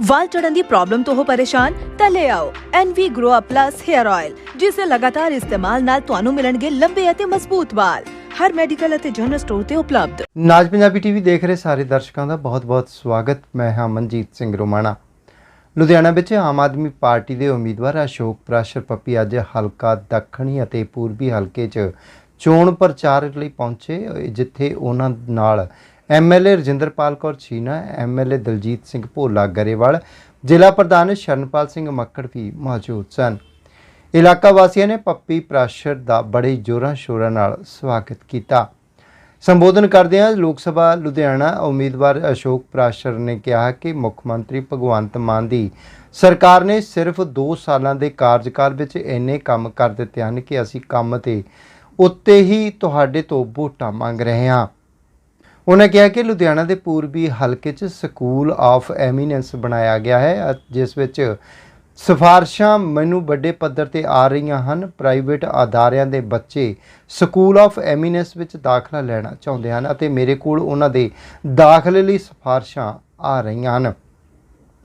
ਵਾਲ ਝੜਨ ਦੀ problem ਤੋਂ ਹੋ ਪਰੇਸ਼ਾਨ, ਤਾਂ ਲੈ ਆਓ NV Grow Up Plus Hair Oil ਜਿਸ ਦੇ ਲਗਾਤਾਰ ਇਸਤੇਮਾਲ ਨਾਲ ਤੁਹਾਨੂੰ ਮਿਲਣਗੇ ਲੰਬੇ ਅਤੇ ਮਜ਼ਬੂਤ ਵਾਲ। ਹਰ ਮੈਡੀਕਲ ਅਤੇ ਜਨਰਲ ਸਟੋਰ ਤੇ ਉਪਲਬਧ। ਨਾਜ ਪੰਜਾਬੀ ਟੀਵੀ ਦੇਖ ਰਹੇ ਸਾਰੇ ਦਰਸ਼ਕਾਂ ਦਾ ਬਹੁਤ-ਬਹੁਤ ਸਵਾਗਤ। ਮੈਂ ਹਾਂ ਮਨਜੀਤ ਸਿੰਘ ਰੋਮਾਣਾ। ਲੁਧਿਆਣਾ ਵਿੱਚ ਆਮ ਆਦਮੀ ਪਾਰਟੀ ਦੇ ਉਮੀਦਵਾਰ ਅਸ਼ੋਕ ਪ੍ਰਾਸ਼ਰ ਪੱਪੀ ਅੱਜ ਹਲਕਾ ਦੱਖਣੀ ਅਤੇ ਪੂਰਬੀ ਹਲਕੇ 'ਚ ਚੋਣ ਪ੍ਰਚਾਰ ਲਈ ਪਹੁੰਚੇ ਅਹ ਜਿੱਥੇ ਉਹਨਾਂ ਨਾਲ ਐਮਐਲਏ ਰਜਿੰਦਰਪਾਲ ਕੌਰ ਛੀਨਾ ਐਮਐਲਏ ਦਲਜੀਤ ਸਿੰਘ ਭੋਲਾ ਗਰੇਵਾਲ, ਜ਼ਿਲ੍ਹਾ ਪ੍ਰਧਾਨ ਸ਼ਰਨਪਾਲ ਸਿੰਘ ਮੱਕੜ ਵੀ ਮੌਜੂਦ ਸਨ। ਇਲਾਕਾ ਵਾਸੀਆਂ ਨੇ ਪੱਪੀ ਪ੍ਰਾਸ਼ਰ ਦਾ ਬੜੇ ਜੋਰਾਂ ਸ਼ੋਰਾਂ ਨਾਲ ਸਵਾਗਤ ਕੀਤਾ। ਸੰਬੋਧਨ ਕਰਦਿਆਂ ਲੋਕ ਸਭਾ ਲੁਧਿਆਣਾ ਉਮੀਦਵਾਰ ਅਸ਼ੋਕ ਪ੍ਰਾਸ਼ਰ ਨੇ ਕਿਹਾ ਕਿ ਮੁੱਖ ਮੰਤਰੀ ਭਗਵੰਤ ਮਾਨ ਦੀ ਸਰਕਾਰ ਨੇ ਸਿਰਫ 2 ਸਾਲਾਂ ਦੇ ਕਾਰਜਕਾਲ ਵਿੱਚ ਇੰਨੇ ਕੰਮ ਕਰ ਦਿੱਤੇ ਹਨ ਕਿ ਅਸੀਂ ਕੰਮ ਤੇ ਉੱਤੇ ਹੀ ਤੁਹਾਡੇ ਤੋਂ ਵੋਟਾਂ ਮੰਗ ਰਹੇ ਹਾਂ। ਉਹਨਾਂ ਕਿਹਾ ਕਿ ਲੁਧਿਆਣਾ ਦੇ ਪੂਰਬੀ ਹਲਕੇ 'ਚ ਸਕੂਲ ਆਫ ਐਮੀਨੈਂਸ ਬਣਾਇਆ ਗਿਆ ਹੈ ਜਿਸ ਵਿੱਚ ਸਿਫਾਰਸ਼ਾਂ ਮੈਨੂੰ ਵੱਡੇ ਪੱਧਰ ਤੇ ਆ ਰਹੀਆਂ ਹਨ। ਪ੍ਰਾਈਵੇਟ ਅਦਾਰਿਆਂ ਦੇ ਬੱਚੇ ਸਕੂਲ ਆਫ ਐਮੀਨੈਂਸ ਵਿੱਚ ਦਾਖਲਾ ਲੈਣਾ ਚਾਹੁੰਦੇ ਹਨ ਅਤੇ ਮੇਰੇ ਕੋਲ ਉਹਨਾਂ ਦੇ ਦਾਖਲੇ ਲਈ ਸਿਫਾਰਸ਼ਾਂ ਆ ਰਹੀਆਂ ਹਨ।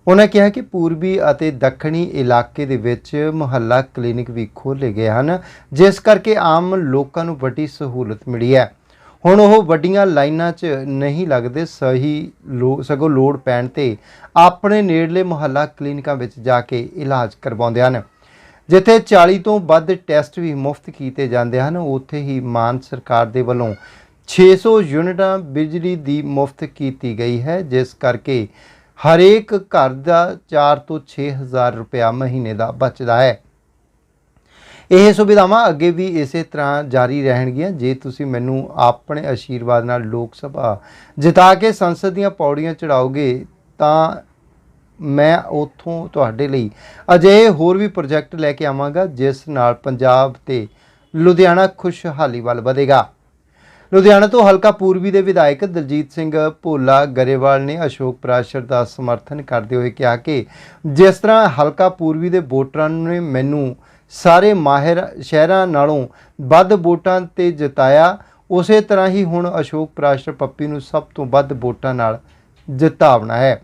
ਉਹਨਾਂ ਕਿਹਾ ਕਿ ਪੂਰਬੀ ਅਤੇ ਦੱਖਣੀ ਇਲਾਕੇ ਦੇ ਵਿੱਚ ਮੁਹੱਲਾ ਕਲੀਨਿਕ ਵੀ ਖੋਲ੍ਹੇ ਗਏ ਹਨ, ਜਿਸ ਕਰਕੇ ਆਮ ਲੋਕਾਂ ਨੂੰ ਵੱਡੀ ਸਹੂਲਤ ਮਿਲੀ ਹੈ। ਹੁਣ ਉਹ ਵੱਡੀਆਂ ਲਾਈਨਾਂ 'ਚ ਨਹੀਂ ਲੱਗਦੇ, ਸਹੀ ਲੋ- ਸਗੋਂ ਲੋੜ ਪੈਣ ਤੇ ਆਪਣੇ ਨੇੜਲੇ ਮੁਹੱਲਾ ਕਲੀਨਿਕਾਂ ਵਿੱਚ ਜਾ ਕੇ ਇਲਾਜ ਕਰਵਾਉਂਦੇ ਹਨ। ਜਿੱਥੇ 40 ਤੋਂ ਵੱਧ ਟੈਸਟ ਵੀ ਮੁਫਤ ਕੀਤੇ ਜਾਂਦੇ ਹਨ, ਉੱਥੇ ਹੀ ਮਾਨ ਸਰਕਾਰ ਦੇ ਵੱਲੋਂ 600 ਯੂਨਿਟਾਂ ਬਿਜਲੀ ਦੀ ਮੁਫਤ ਕੀਤੀ ਗਈ ਹੈ, ਜਿਸ ਕਰਕੇ ਹਰੇਕ ਘਰ ਦਾ 4 ਤੋਂ 6000 ਰੁਪਇਆ ਮਹੀਨੇ ਦਾ ਬਚਦਾ ਹੈ। ਇਹ ਸੁਵਿਧਾਵਾਂ ਅੱਗੇ ਵੀ ਇਸੇ ਤਰ੍ਹਾਂ ਜਾਰੀ ਰਹਿਣਗੀਆਂ। ਜੇ ਤੁਸੀਂ ਮੈਨੂੰ ਆਪਣੇ ਆਸ਼ੀਰਵਾਦ ਨਾਲ ਲੋਕ ਸਭਾ ਜਿਤਾ ਕੇ ਸੰਸਦ ਦੀਆਂ ਪੌੜੀਆਂ ਚੜਾਓਗੇ, ਤਾਂ ਮੈਂ ਉਥੋਂ ਤੁਹਾਡੇ ਲਈ ਅਜਿਹੇ ਹੋਰ ਵੀ ਪ੍ਰੋਜੈਕਟ ਲੈ ਕੇ ਆਵਾਂਗਾ, ਜਿਸ ਨਾਲ ਪੰਜਾਬ ਤੇ ਲੁਧਿਆਣਾ ਖੁਸ਼ਹਾਲੀ ਵੱਲ ਵਧੇਗਾ। ਲੁਧਿਆਣਾ ਤੋਂ ਹਲਕਾ ਪੂਰਬੀ ਦੇ ਵਿਧਾਇਕ ਦਲਜੀਤ ਸਿੰਘ ਭੋਲਾ ਗਰੇਵਾਲ ਨੇ ਅਸ਼ੋਕ ਪ੍ਰਾਸ਼ਰ ਦਾ ਸਮਰਥਨ ਕਰਦੇ ਹੋਏ ਕਿਹਾ ਕਿ ਜਿਸ ਤਰ੍ਹਾਂ ਹਲਕਾ ਪੂਰਬੀ ਦੇ ਵੋਟਰਾਂ ਨੇ ਮੈਨੂੰ ਸਾਰੇ ਮਾਹਿਰ ਸ਼ਹਿਰਾਂ ਨਾਲੋਂ ਵੱਧ ਵੋਟਾਂ ਤੇ ਜਿਤਾਇਆ, ਉਸੇ ਤਰ੍ਹਾਂ ਹੀ ਹੁਣ ਅਸ਼ੋਕ ਪ੍ਰਾਸ਼ਰ ਪੱਪੀ ਨੂੰ ਸਭ ਤੋਂ ਵੱਧ ਵੋਟਾਂ ਨਾਲ ਜਿਤਾਵਣਾ ਹੈ।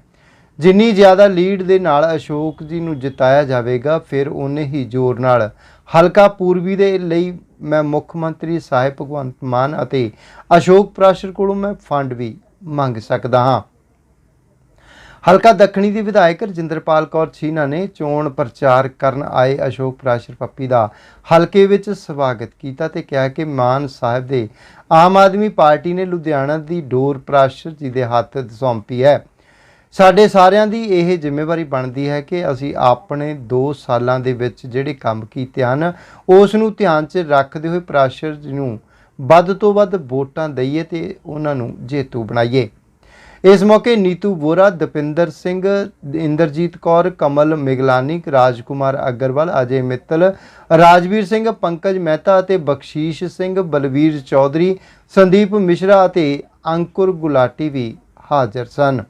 ਜਿੰਨੀ ਜ਼ਿਆਦਾ ਲੀਡ ਦੇ ਨਾਲ ਅਸ਼ੋਕ ਜੀ ਨੂੰ ਜਿਤਾਇਆ ਜਾਵੇਗਾ, ਫਿਰ ਉਨੇ ਹੀ ਜ਼ੋਰ ਨਾਲ। ਹਲਕਾ ਪੂਰਬੀ ਦੇ ਲਈ ਮੈਂ ਮੁੱਖ ਮੰਤਰੀ ਸਾਹਿਬ ਭਗਵੰਤ ਮਾਨ ਅਤੇ ਅਸ਼ੋਕ ਪ੍ਰਾਸ਼ਰ ਕੋਲੋਂ ਮੈਂ ਫੰਡ ਵੀ ਮੰਗ ਸਕਦਾ ਹਾਂ। ਹਲਕਾ ਦੱਖਣੀ ਦੀ ਵਿਧਾਇਕ ਰਜਿੰਦਰਪਾਲ ਕੌਰ ਛੀਨਾ ਨੇ ਚੋਣ ਪ੍ਰਚਾਰ ਕਰਨ ਆਏ ਅਸ਼ੋਕ ਪ੍ਰਾਸ਼ਰ ਪੱਪੀ ਦਾ ਹਲਕੇ ਵਿੱਚ ਸਵਾਗਤ ਕੀਤਾ ਤੇ ਕਿਹਾ ਕਿ ਮਾਨ ਸਾਹਿਬ ਦੇ ਆਮ ਆਦਮੀ ਪਾਰਟੀ ਨੇ ਲੁਧਿਆਣਾ ਦੀ ਡੋਰ ਪ੍ਰਾਸ਼ਰ ਜੀ ਦੇ ਹੱਥ ਸੌਂਪੀ ਹੈ। ਸਾਡੇ ਸਾਰਿਆਂ ਦੀ ਇਹ ਜ਼ਿੰਮੇਵਾਰੀ ਬਣਦੀ ਹੈ ਕਿ ਅਸੀਂ ਆਪਣੇ 2 ਸਾਲਾਂ ਦੇ ਵਿੱਚ ਜਿਹੜੇ ਕੰਮ ਕੀਤੇ ਹਨ, ਉਸ ਨੂੰ ਧਿਆਨ 'ਚ ਰੱਖਦੇ ਹੋਏ ਪ੍ਰਾਸ਼ਰ ਜੀ ਨੂੰ ਵੱਧ ਤੋਂ ਵੱਧ ਵੋਟਾਂ ਦਈਏ ਤੇ ਉਹਨਾਂ ਨੂੰ ਜੇਤੂ ਬਣਾਈਏ। ਇਸ ਮੌਕੇ ਨੀਤੂ ਬੋਰਾ ਦਪਿੰਦਰ ਸਿੰਘ, ਇੰਦਰਜੀਤ ਕੌਰ, ਕਮਲ ਮਿਗਲਾਨੀ, ਰਾਜਕੁਮਾਰ ਅਗਰਵਾਲ, ਅਜੇ ਮਿੱਤਲ, ਰਾਜਵੀਰ ਸਿੰਘ, ਪੰਕਜ ਮਹਿਤਾ ਅਤੇ ਬਖਸ਼ੀਸ਼ ਸਿੰਘ, ਬਲਵੀਰ ਚੌਧਰੀ, ਸੰਦੀਪ ਮਿਸ਼ਰਾ ਅਤੇ ਅੰਕੁਰ ਗੁਲਾਟੀ ਵੀ ਹਾਜ਼ਰ ਸਨ।